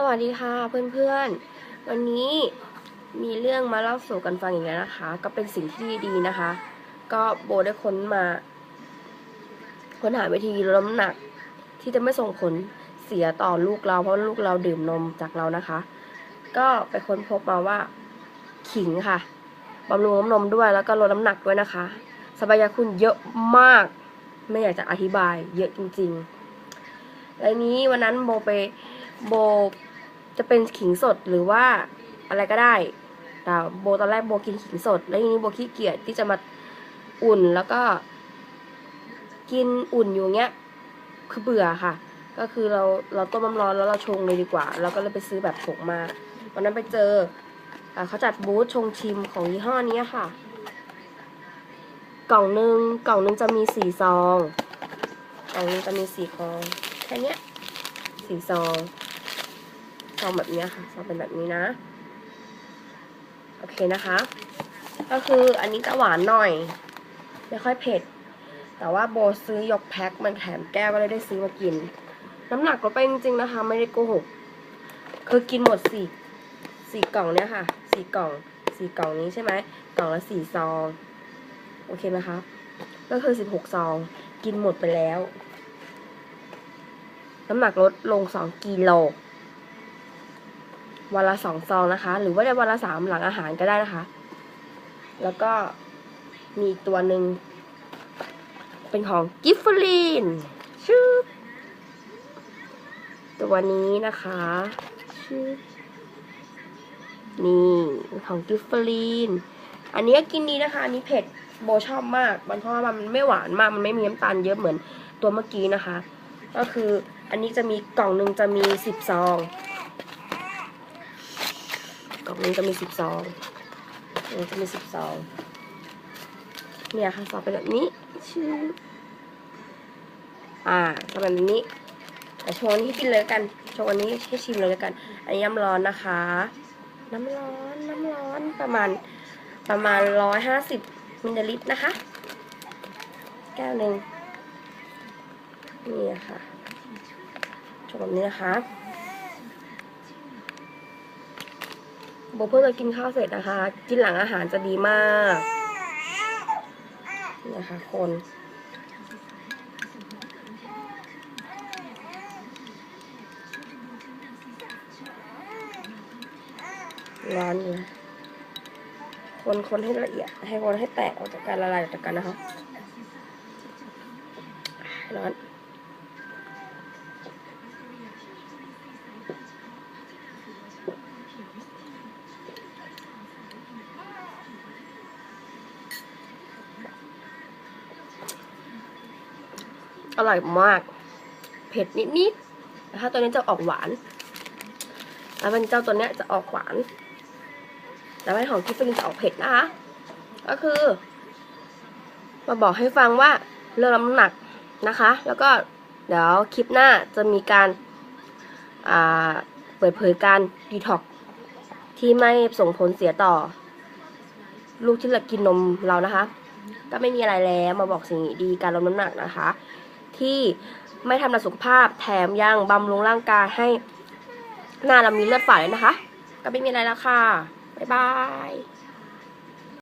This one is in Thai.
สวัสดีค่ะเพื่อนๆ วันนี้มีเรื่องมาเล่าสู่กันฟังอีกแล้วนะคะ ก็เป็นสิ่งที่ดีนะคะ ก็โบได้ค้นมาค้นหาวิธีลดน้ำหนัก ที่จะไม่ส่งผลเสียต่อลูกเรา เพราะลูกเราดื่มนมจากเรานะคะ ก็ไปค้นพบมาว่าขิงค่ะบำรุงน้ำนมด้วยแล้วก็ลดน้ำหนักด้วยนะคะสรรพคุณเยอะมาก ไม่อยากจะอธิบายเยอะจริงๆและนี้วันนั้นโบไปโบ จะเป็นขิงสดหรือว่าอะไรก็ได้แต่โบตอนแรกโบกินขิงสด แล้วทีนี้โบขี้เกียจที่จะมาอุ่นแล้วก็ กินอุ่นอยู่เงี้ย คือเบื่อค่ะ ก็คือเราเราต้มน้ำร้อนแล้วเราชงเลยดีกว่า เราก็เลยไปซื้อแบบผงมาวันนั้นไปเจอเขาจัดบูธชงชิมของยี่ห้อนี้ค่ะ กล่องหนึ่งกล่องหนึ่งจะมีสี่ซองกล่องหนึงจะมีสี่ซองแค่เนี้ยสี่ซอง ซองแบบนี้ค่ะซองเป็นแบบนี้นะ โอเคนะคะ ก็คืออันนี้จะหวานหน่อย ไม่ค่อยเผ็ด แต่ว่าโบซื้อยกแพ็คมันแถมแก้วก็เลยได้ซื้อมากิน น้ำหนักลดไปจริงๆนะคะ ไม่ได้โกหก คือกินหมดสี่สี่กล่องเนี้ยค่ะสี่กล่องสี่กล่องนี้ใช่ไหมกล่องละสี่ซอง โอเคไหมคะก็คือสิบหกซอง กินหมดไปแล้ว น้ำหนักลดลงสองกิโล วันละสองซองนะคะ หรือว่าจะวันละสามหลังอาหารก็ได้นะคะ แล้วก็มีอีกตัวหนึ่งเป็นของกิฟฟลีนชื่อตัวนี้นะคะชื่อนี่ของกิฟฟลีนอันนี้ก็กินดีนะคะ อันนี้เผ็ดโบชอบมาก มันเพราะว่ามันไม่หวานมาก มันไม่มีน้ำตาลเยอะเหมือนตัวเมื่อกี้นะคะ ก็คืออันนี้จะมีกล่องหนึ่งจะมีสิบซอง กล่องนึงจะมีสิบซองนนี้จะมีสิบซองเนี่ยค่ะซองเป็นแบบนี้ชื่ออ่าซองเป็แบบนี้แต่โชว์อันนี้ให้กินเลยกันโชว์อันนี้ให้ชิมเลยกัน อันนี้น้ำร้อนนะคะ น้ำร้อนน้ำร้อนประมาณประมาณร้อยห้าสิบมิลลิลิตรนะคะ แก้วหนึ่งนี่ค่ะชมแบบนี้นะคะ โบเพิ่งจะกินข้าวเสร็จนะคะ กินหลังอาหารจะดีมากนะคะ คนร้อนอยู่คนคนให้ละเอียด ให้คนให้แตกออกจากกันละลายออกจากกันนะคะร้อน อร่อยมาก เผ็ดนิดๆนะคะตัวนี้จะออกหวาน แล้วเป็นเจ้าตัวเนี้ยจะออกหวาน แต่ว่าของกิฟฟลินจะออกเผ็ดนะคะ ก็คือ มาบอกให้ฟังว่าเรื่องน้ำหนักนะคะ แล้วก็เดี๋ยวคลิปหน้าจะมีการาเปิดเผยการดีท็อกที่ไม่ส่งผลเสียต่อ ลูกที่เรากินนมเรานะคะ ก็ไม่มีอะไรแล้วมาบอกสิ่งดีการลดน้ำหนักนะคะ ที่ไม่ทำลายสุขภาพแถมยังบำรุงร่างกายให้หน้าเรามีเลือดฝาดเลยนะคะ ก็ไม่มีอะไรแล้วค่ะ บ๊ายบาย